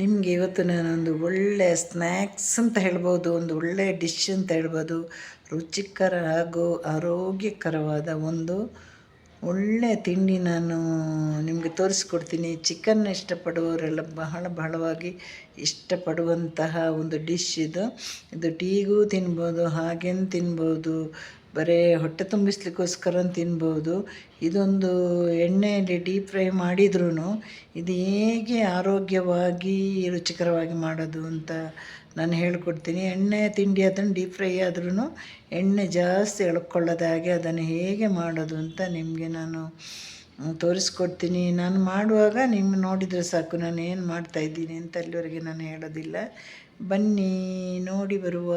ನಿಮಗೆ ಇವತ್ತು ನಾನೊಂದು ಒಳ್ಳೆಯ ಸ್ನ್ಯಾಕ್ಸ್ ಅಂತ ಹೇಳ್ಬೋದು, ಒಂದು ಒಳ್ಳೆಯ ಡಿಶ್ ಅಂತ ಹೇಳ್ಬೋದು, ರುಚಿಕರ ಹಾಗೂ ಆರೋಗ್ಯಕರವಾದ ಒಂದು ಒಳ್ಳೆಯ ತಿಂಡಿ ನಾನು ನಿಮಗೆ ತೋರಿಸ್ಕೊಡ್ತೀನಿ. ಚಿಕನ್ ಇಷ್ಟಪಡುವವರೆಲ್ಲ ಬಹಳ ಬಹಳವಾಗಿ ಇಷ್ಟಪಡುವಂತಹ ಒಂದು ಡಿಶ್ ಇದು. ಇದು ಟೀಗೂ ತಿನ್ಬೋದು, ಹಾಗೇನು ತಿನ್ಬೋದು ಬರೀ ಹೊಟ್ಟೆ ತುಂಬಿಸ್ಲಿಕ್ಕೋಸ್ಕರ ತಿನ್ಬೋದು. ಇದೊಂದು ಎಣ್ಣೆಯಲ್ಲಿ ಡೀಪ್ ಫ್ರೈ ಮಾಡಿದ್ರೂ ಇದು ಹೇಗೆ ಆರೋಗ್ಯವಾಗಿ ರುಚಿಕರವಾಗಿ ಮಾಡೋದು ಅಂತ ನಾನು ಹೇಳ್ಕೊಡ್ತೀನಿ. ಎಣ್ಣೆ ತಿಂಡಿ ಅದನ್ನು ಡೀಪ್ ಫ್ರೈ ಆದ್ರೂ ಎಣ್ಣೆ ಜಾಸ್ತಿ ಎಳ್ಕೊಳ್ಳೋದು ಹಾಗೆ ಅದನ್ನು ಹೇಗೆ ಮಾಡೋದು ಅಂತ ನಿಮಗೆ ನಾನು ತೋರಿಸ್ಕೊಡ್ತೀನಿ. ನಾನು ಮಾಡುವಾಗ ನಿಮ್ಮ ನೋಡಿದರೆ ಸಾಕು, ನಾನು ಏನು ಮಾಡ್ತಾಯಿದ್ದೀನಿ ಅಂತ ಅಲ್ಲಿವರೆಗೆ ನಾನು ಹೇಳೋದಿಲ್ಲ. ಬನ್ನಿ, ನೋಡಿ ಬರುವ.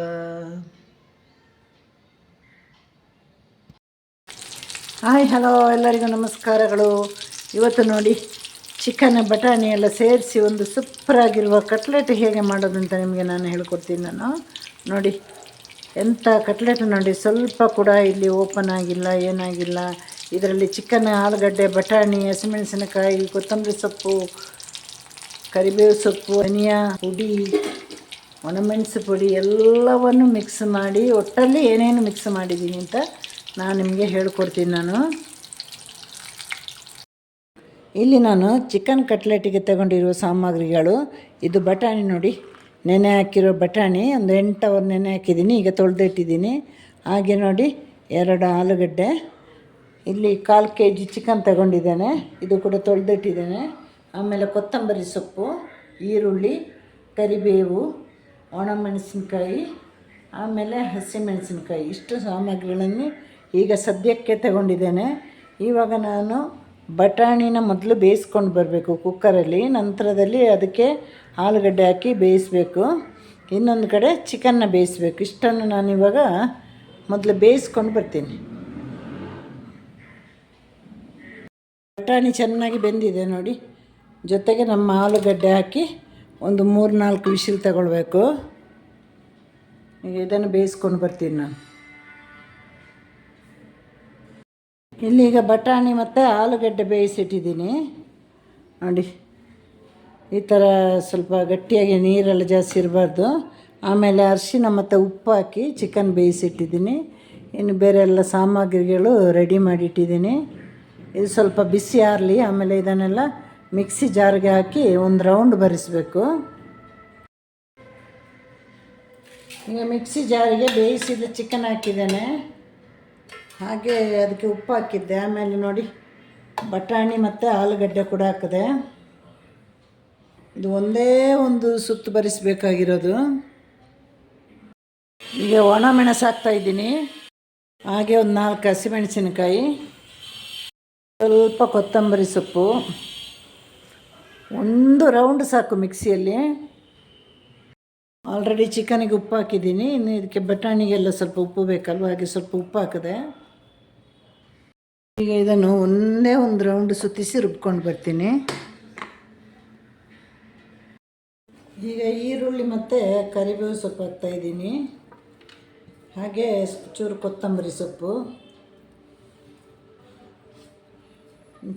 ಹಾಯ್, ಹಲೋ, ಎಲ್ಲರಿಗೂ ನಮಸ್ಕಾರಗಳು. ಇವತ್ತು ನೋಡಿ ಚಿಕನ್ ಬಟಾಣಿ ಎಲ್ಲ ಸೇರಿಸಿ ಒಂದು ಸೂಪರಾಗಿರುವ ಕಟ್ಲೆಟ್ ಹೇಗೆ ಮಾಡೋದು ಅಂತ ನಿಮಗೆ ನಾನು ಹೇಳ್ಕೊಡ್ತೀನಿ ನಾನು. ನೋಡಿ, ಎಂಥ ಕಟ್ಲೆಟ್ ನೋಡಿ, ಸ್ವಲ್ಪ ಕೂಡ ಇಲ್ಲಿ ಓಪನ್ ಆಗಿಲ್ಲ, ಏನಾಗಿಲ್ಲ. ಇದರಲ್ಲಿ ಚಿಕನ್, ಆಲೂಗಡ್ಡೆ, ಬಟಾಣಿ, ಹಸಿಮೆಣಸಿನಕಾಯಿ, ಕೊತ್ತಂಬರಿ ಸೊಪ್ಪು, ಕರಿಬೇವು ಸೊಪ್ಪು, ಧನಿಯಾ ಪುಡಿ, ಒಣಮೆಣಸು ಪುಡಿ ಎಲ್ಲವನ್ನು ಮಿಕ್ಸ್ ಮಾಡಿ, ಒಟ್ಟಲ್ಲಿ ಏನೇನು ಮಿಕ್ಸ್ ಮಾಡಿದ್ದೀನಿ ಅಂತ ನಾನು ನಿಮಗೆ ಹೇಳ್ಕೊಡ್ತೀನಿ ನಾನು. ಇಲ್ಲಿ ನಾನು ಚಿಕನ್ ಕಟ್ಲೆಟಿಗೆ ತಗೊಂಡಿರುವ ಸಾಮಗ್ರಿಗಳು. ಇದು ಬಟಾಣಿ ನೋಡಿ. ನೆನೆ ಹಾಕಿರೋ ಬಟಾಣಿ, ಒಂದು ಎಂಟು ಅವರ್ ನೆನೆ ಹಾಕಿದ್ದೀನಿ. ಈಗ ತೊಳೆದಿಟ್ಟಿದ್ದೀನಿ. ಹಾಗೆ ನೋಡಿ, ಎರಡು ಆಲೂಗಡ್ಡೆ. ಇಲ್ಲಿ ಕಾಲು ಕೆ ಜಿ ಚಿಕನ್ ತಗೊಂಡಿದ್ದೇನೆ. ಇದು ಕೂಡ ತೊಳೆದಿಟ್ಟಿದ್ದೇನೆ. ಆಮೇಲೆ ಕೊತ್ತಂಬರಿ ಸೊಪ್ಪು, ಈರುಳ್ಳಿ, ಕರಿಬೇವು, ಒಣಮೆಣಸಿನ್ಕಾಯಿ, ಆಮೇಲೆ ಹಸಿಮೆಣಸಿನ್ಕಾಯಿ. ಇಷ್ಟು ಸಾಮಗ್ರಿಗಳನ್ನು ಈಗ ಸದ್ಯಕ್ಕೆ ತಗೊಂಡಿದ್ದೇನೆ. ಇವಾಗ ನಾನು ಬಟಾಣಿನ ಮೊದಲು ಬೇಯಿಸ್ಕೊಂಡು ಬರಬೇಕು ಕುಕ್ಕರಲ್ಲಿ, ನಂತರದಲ್ಲಿ ಅದಕ್ಕೆ ಆಲೂಗಡ್ಡೆ ಹಾಕಿ ಬೇಯಿಸಬೇಕು. ಇನ್ನೊಂದು ಕಡೆ ಚಿಕನ್ನ ಬೇಯಿಸ್ಬೇಕು. ಇಷ್ಟನ್ನು ನಾನಿವಾಗ ಮೊದಲು ಬೇಯಿಸ್ಕೊಂಡು ಬರ್ತೀನಿ. ಬಟಾಣಿ ಚೆನ್ನಾಗಿ ಬೆಂದಿದೆ ನೋಡಿ. ಜೊತೆಗೆ ನಮ್ಮ ಆಲೂಗಡ್ಡೆ ಹಾಕಿ ಒಂದು ಮೂರು ನಾಲ್ಕು ವಿಶಿಲ್ ತಗೊಳ್ಬೇಕು ಇದನ್ನು ಬೇಯಿಸ್ಕೊಂಡು ಬರ್ತೀನಿ ನಾನು. ಇಲ್ಲೀಗ ಬಟಾಣಿ ಮತ್ತು ಆಲೂಗಡ್ಡೆ ಬೇಯಿಸಿಟ್ಟಿದ್ದೀನಿ. ನೋಡಿ, ಈ ಥರ ಸ್ವಲ್ಪ ಗಟ್ಟಿಯಾಗಿ ನೀರೆಲ್ಲ ಜಾಸ್ತಿ ಇರಬಾರ್ದು. ಆಮೇಲೆ ಅರಿಶಿನ ಮತ್ತು ಉಪ್ಪು ಹಾಕಿ ಚಿಕನ್ ಬೇಯಿಸಿಟ್ಟಿದ್ದೀನಿ. ಇನ್ನು ಬೇರೆ ಎಲ್ಲ ಸಾಮಗ್ರಿಗಳು ರೆಡಿ ಮಾಡಿಟ್ಟಿದ್ದೀನಿ. ಇದು ಸ್ವಲ್ಪ ಬಿಸಿ ಆರಲಿ, ಆಮೇಲೆ ಇದನ್ನೆಲ್ಲ ಮಿಕ್ಸಿ ಜಾರ್ಗೆ ಹಾಕಿ ಒಂದು ರೌಂಡ್ ಬರಿಸಬೇಕು. ಈಗ ಮಿಕ್ಸಿ ಜಾರಿಗೆ ಬೇಯಿಸಿದ ಚಿಕನ್ ಹಾಕಿದ್ದೇನೆ. ಹಾಗೆ ಅದಕ್ಕೆ ಉಪ್ಪು ಹಾಕಿದ್ದೆ. ಆಮೇಲೆ ನೋಡಿ, ಬಟಾಣಿ ಮತ್ತು ಆಲೂಗಡ್ಡೆ ಕೂಡ ಹಾಕಿದೆ. ಇದು ಒಂದೇ ಒಂದು ಸುತ್ತು ಬರಿಸಬೇಕಾಗಿರೋದು. ಈಗ ಒಣ ಮೆಣಸು ಹಾಕ್ತಾಯಿದ್ದೀನಿ ಹಾಗೆ ಒಂದು ನಾಲ್ಕು ಹಸಿಮೆಣಸಿನಕಾಯಿ, ಸ್ವಲ್ಪ ಕೊತ್ತಂಬರಿ ಸೊಪ್ಪು, ಒಂದು ರೌಂಡ್ ಸಾಕು ಮಿಕ್ಸಿಯಲ್ಲಿ. ಆಲ್ರೆಡಿ ಚಿಕನಿಗೆ ಉಪ್ಪು ಹಾಕಿದ್ದೀನಿ. ಇನ್ನು ಇದಕ್ಕೆ ಬಟಾಣಿಗೆಲ್ಲ ಸ್ವಲ್ಪ ಉಪ್ಪು ಬೇಕಲ್ವ? ಹಾಗೆ ಸ್ವಲ್ಪ ಉಪ್ಪು ಹಾಕಿದೆ. ಈಗ ಇದನ್ನು ಒಂದೇ ಒಂದು ರೌಂಡ್ ಸುತ್ತಿಸಿ ರುಬ್ಕೊಂಡು ಬರ್ತೀನಿ. ಈಗ ಈರುಳ್ಳಿ ಮತ್ತು ಕರಿಬೇವು ಸೊಪ್ಪು ಹಾಕ್ತಾಯಿದ್ದೀನಿ ಹಾಗೆ ಚೂರು ಕೊತ್ತಂಬರಿ ಸೊಪ್ಪು.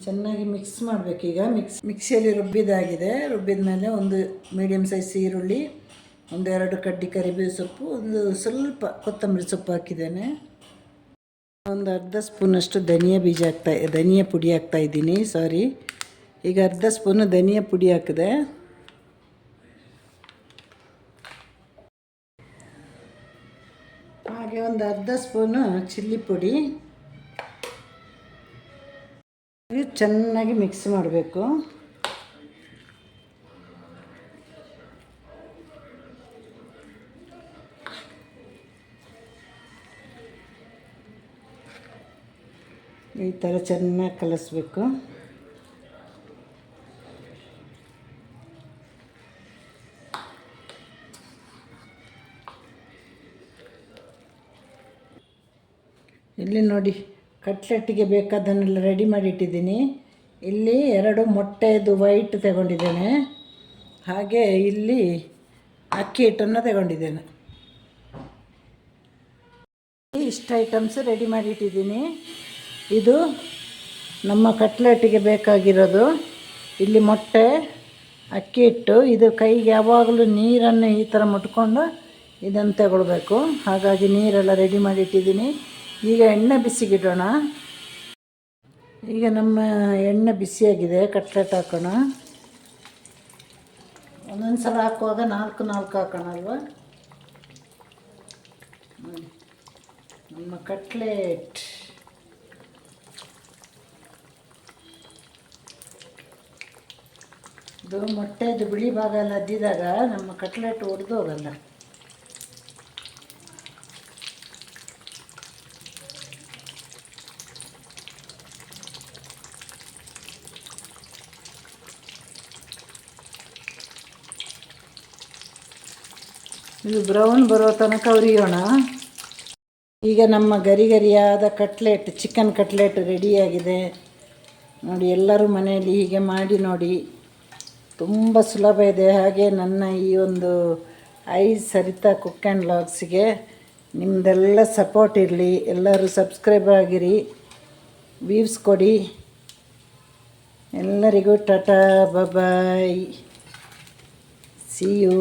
ಚೆನ್ನಾಗಿ ಮಿಕ್ಸ್ ಮಾಡಬೇಕೀಗ ಮಿಕ್ಸ್ ಮಿಕ್ಸಿಯಲ್ಲಿ ರುಬ್ಬಿದಾಗಿದೆ. ರುಬ್ಬಿದ ಮೇಲೆ ಒಂದು ಮೀಡಿಯಮ್ ಸೈಜ್ ಈರುಳ್ಳಿ, ಒಂದೆರಡು ಕಡ್ಡಿ ಕರಿಬೇವು ಸೊಪ್ಪು, ಒಂದು ಸ್ವಲ್ಪ ಕೊತ್ತಂಬರಿ ಸೊಪ್ಪು ಹಾಕಿದ್ದೇನೆ. ಒಂದು ಅರ್ಧ ಸ್ಪೂನಷ್ಟು ಧನಿಯಾ ಬೀಜ ಹಾಕ್ತಾ ಧನಿಯಾ ಪುಡಿ ಹಾಕ್ತಾ ಇದ್ದೀನಿ ಸಾರಿ ಈಗ ಅರ್ಧ ಸ್ಪೂನು ಧನಿಯಾ ಪುಡಿ ಹಾಕಿದೆ. ಹಾಗೆ ಒಂದು ಅರ್ಧ ಸ್ಪೂನು ಚಿಲ್ಲಿ ಪುಡಿ. ಚೆನ್ನಾಗಿ ಮಿಕ್ಸ್ ಮಾಡಬೇಕು. ಈ ಥರ ಚೆನ್ನಾಗಿ ಕಲಿಸ್ಬೇಕು. ಇಲ್ಲಿ ನೋಡಿ, ಕಟ್ಲೆಟ್ಟಿಗೆ ಬೇಕಾದನ್ನೆಲ್ಲ ರೆಡಿ ಮಾಡಿಟ್ಟಿದ್ದೀನಿ. ಇಲ್ಲಿ ಎರಡು ಮೊಟ್ಟೆದು ವೈಟ್ ತಗೊಂಡಿದ್ದೇನೆ. ಹಾಗೆ ಇಲ್ಲಿ ಅಕ್ಕಿ ಹಿಟ್ಟನ್ನು ತಗೊಂಡಿದ್ದೇನೆ. ಇಷ್ಟು ಐಟಮ್ಸ್ ರೆಡಿ ಮಾಡಿಟ್ಟಿದ್ದೀನಿ. ಇದು ನಮ್ಮ ಕಟ್ಲೆಟಿಗೆ ಬೇಕಾಗಿರೋದು. ಇಲ್ಲಿ ಮೊಟ್ಟೆ, ಅಕ್ಕಿ ಹಿಟ್ಟು, ಇದು ಕೈಗೆ ಯಾವಾಗಲೂ ನೀರನ್ನು ಈ ಥರ ಮುಟ್ಕೊಂಡು ಇದನ್ನು ತಗೊಳ್ಬೇಕು. ಹಾಗಾಗಿ ನೀರೆಲ್ಲ ರೆಡಿ ಮಾಡಿ ಇಟ್ಟಿದ್ದೀನಿ ಈಗ ಎಣ್ಣೆ ಬಿಸಿಗಿಡೋಣ. ಈಗ ನಮ್ಮ ಎಣ್ಣೆ ಬಿಸಿಯಾಗಿದೆ, ಕಟ್ಲೆಟ್ ಹಾಕೋಣ. ಒಂದೊಂದು ಸಲ ಹಾಕುವಾಗ ನಾಲ್ಕು ನಾಲ್ಕು ಹಾಕೋಣ ಅಲ್ವಾ? ನಮ್ಮ ಕಟ್ಲೆಟ್. ಇದು ಮೊಟ್ಟೆದು ಬಿಳಿ ಭಾಗ ಎಲ್ಲ ಅದ್ದಿದಾಗ ನಮ್ಮ ಕಟ್ಲೆಟ್ ಒಡೆದು ಹೋಗಲ್ಲ. ಇದು ಬ್ರೌನ್ ಬರೋ ತನಕ ಉರಿಯೋಣ. ಈಗ ನಮ್ಮ ಗರಿ ಗರಿಯಾದ ಕಟ್ಲೆಟ್ ಚಿಕನ್ ಕಟ್ಲೆಟ್ ರೆಡಿಯಾಗಿದೆ ನೋಡಿ, ಎಲ್ಲರೂ ಮನೆಯಲ್ಲಿ ಹೀಗೆ ಮಾಡಿ ನೋಡಿ. ತುಂಬ ಸುಲಭ ಇದೆ. ಹಾಗೆ ನನ್ನ ಈ ಒಂದು ಐ ಸರಿತಾ ಕುಕ್ ಆ್ಯಂಡ್ ಲಾಗ್ಸಿಗೆ ನಿಮ್ಮದೆಲ್ಲ ಸಪೋರ್ಟ್ ಇರಲಿ. ಎಲ್ಲರೂ ಸಬ್ಸ್ಕ್ರೈಬ್ ಆಗಿರಿ. ವ್ಯೂಸ್ ಕೊಡಿ. ಎಲ್ಲರಿಗೂ ಟಾಟಾ, ಬಾಯ್. ಸಿ ಯು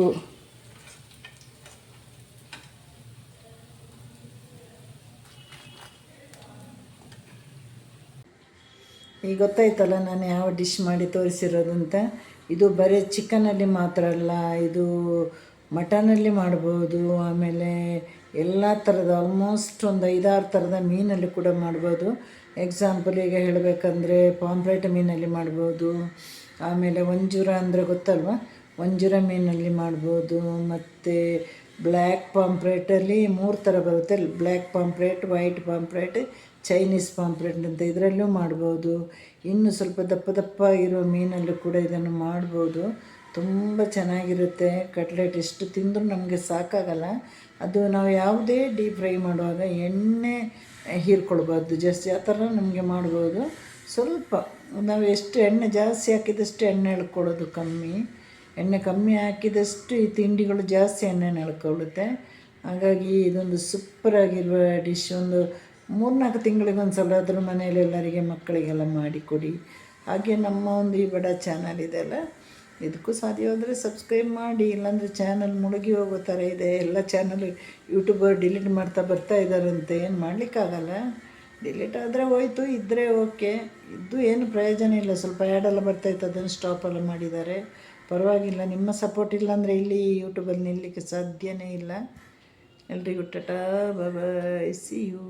ಈಗ ಗೊತ್ತಾಯ್ತಲ್ಲ ನಾನು ಯಾವ ಡಿಶ್ ಮಾಡಿ ತೋರಿಸಿರೋದು ಅಂತ ಇದು ಬರೀ ಚಿಕನಲ್ಲಿ ಮಾತ್ರ ಅಲ್ಲ, ಇದು ಮಟನಲ್ಲಿ ಮಾಡ್ಬೋದು, ಆಮೇಲೆ ಎಲ್ಲ ಥರದ ಆಲ್ಮೋಸ್ಟ್ ಒಂದು ಐದಾರು ಥರದ ಮೀನಲ್ಲಿ ಕೂಡ ಮಾಡ್ಬೋದು. ಎಕ್ಸಾಂಪಲ್ ಈಗ ಹೇಳಬೇಕಂದ್ರೆ ಪಾಂಪ್ಲೆಟ್ ಮೀನಲ್ಲಿ ಮಾಡ್ಬೋದು, ಆಮೇಲೆ ಒಂಜೂರ ಅಂದರೆ ಗೊತ್ತಲ್ವ? ಒಂಜೂರ ಮೀನಲ್ಲಿ ಮಾಡ್ಬೋದು, ಮತ್ತು ಬ್ಲ್ಯಾಕ್ ಪಾಂಪ್ರೇಟಲ್ಲಿ ಮೂರು ಥರ ಬರುತ್ತೆ black pomfret white pomfret Chinese pomfret ಅಂತ ಇದರಲ್ಲೂ ಮಾಡ್ಬೋದು. ಇನ್ನು ಸ್ವಲ್ಪ ದಪ್ಪ ದಪ್ಪ ಇರೋ ಮೀನಲ್ಲೂ ಕೂಡ ಇದನ್ನು ಮಾಡ್ಬೋದು. ತುಂಬ ಚೆನ್ನಾಗಿರುತ್ತೆ. ಕಟ್ಲೆಟ್ ಎಷ್ಟು ತಿಂದರೂ ನಮಗೆ ಸಾಕಾಗಲ್ಲ. ಅದು ನಾವು ಯಾವುದೇ ಡೀಪ್ ಫ್ರೈ ಮಾಡುವಾಗ ಎಣ್ಣೆ ಹೀರ್ಕೊಳ್ಬಾರ್ದು. ಜಾಸ್ತಿ ಆ ಥರ ನಮಗೆ ಮಾಡ್ಬೋದು. ಸ್ವಲ್ಪ ನಾವು ಎಷ್ಟು ಎಣ್ಣೆ ಜಾಸ್ತಿ ಹಾಕಿದಷ್ಟು ಎಣ್ಣೆ ಎಳ್ಕೊಳ್ಳೋದು ಕಮ್ಮಿ. ಎಣ್ಣೆ ಕಮ್ಮಿ ಹಾಕಿದಷ್ಟು ಈ ತಿಂಡಿಗಳು ಜಾಸ್ತಿ ಎಣ್ಣೆನ ಎಳ್ಕೊಳ್ಳುತ್ತೆ. ಹಾಗಾಗಿ ಇದೊಂದು ಸೂಪರಾಗಿರುವ ಡಿಶ್ ಒಂದು ಮೂರ್ನಾಲ್ಕು ತಿಂಗಳಿಗೊಂದು ಸಲ ಆದರೂ ಮನೇಲಿ ಎಲ್ಲರಿಗೆ ಮಕ್ಕಳಿಗೆಲ್ಲ ಮಾಡಿಕೊಡಿ. ಹಾಗೆ ನಮ್ಮ ಒಂದು ಈ ಬಡ ಚಾನಲ್ ಇದೆಯಲ್ಲ ಇದಕ್ಕೂ ಸಾಧ್ಯವಾದರೆ ಸಬ್ಸ್ಕ್ರೈಬ್ ಮಾಡಿ. ಇಲ್ಲಾಂದರೆ ಚಾನಲ್ ಮುಳುಗಿ ಹೋಗೋ ಥರ ಇದೆ. ಎಲ್ಲ ಚಾನಲ್ ಯೂಟ್ಯೂಬರ್ ಡಿಲೀಟ್ ಮಾಡ್ತಾ ಬರ್ತಾ ಇದ್ದಾರಂತೆ ಏನು ಮಾಡಲಿಕ್ಕಾಗಲ್ಲ ಡಿಲೀಟ್ ಆದರೆ ಹೋಯ್ತು ಇದ್ದರೆ ಓಕೆ ಇದ್ದು ಏನು ಪ್ರಯೋಜನ ಇಲ್ಲ. ಸ್ವಲ್ಪ ಆ್ಯಡೆಲ್ಲ ಬರ್ತಾಯಿತ್ತು ಅದನ್ನು ಸ್ಟಾಪೆಲ್ಲ ಮಾಡಿದ್ದಾರೆ. ಪರವಾಗಿಲ್ಲ, ನಿಮ್ಮ ಸಪೋರ್ಟ್ ಇಲ್ಲಾಂದರೆ ಇಲ್ಲಿ ಯೂಟ್ಯೂಬಲ್ಲಿ ನಿಲ್ಲಲಿಕ್ಕೆ ಸಾಧ್ಯವೇ ಇಲ್ಲ. ಎಲ್ರಿಗೂ ಟಟಾ ಬಾಯ್ ಸಿ ಯು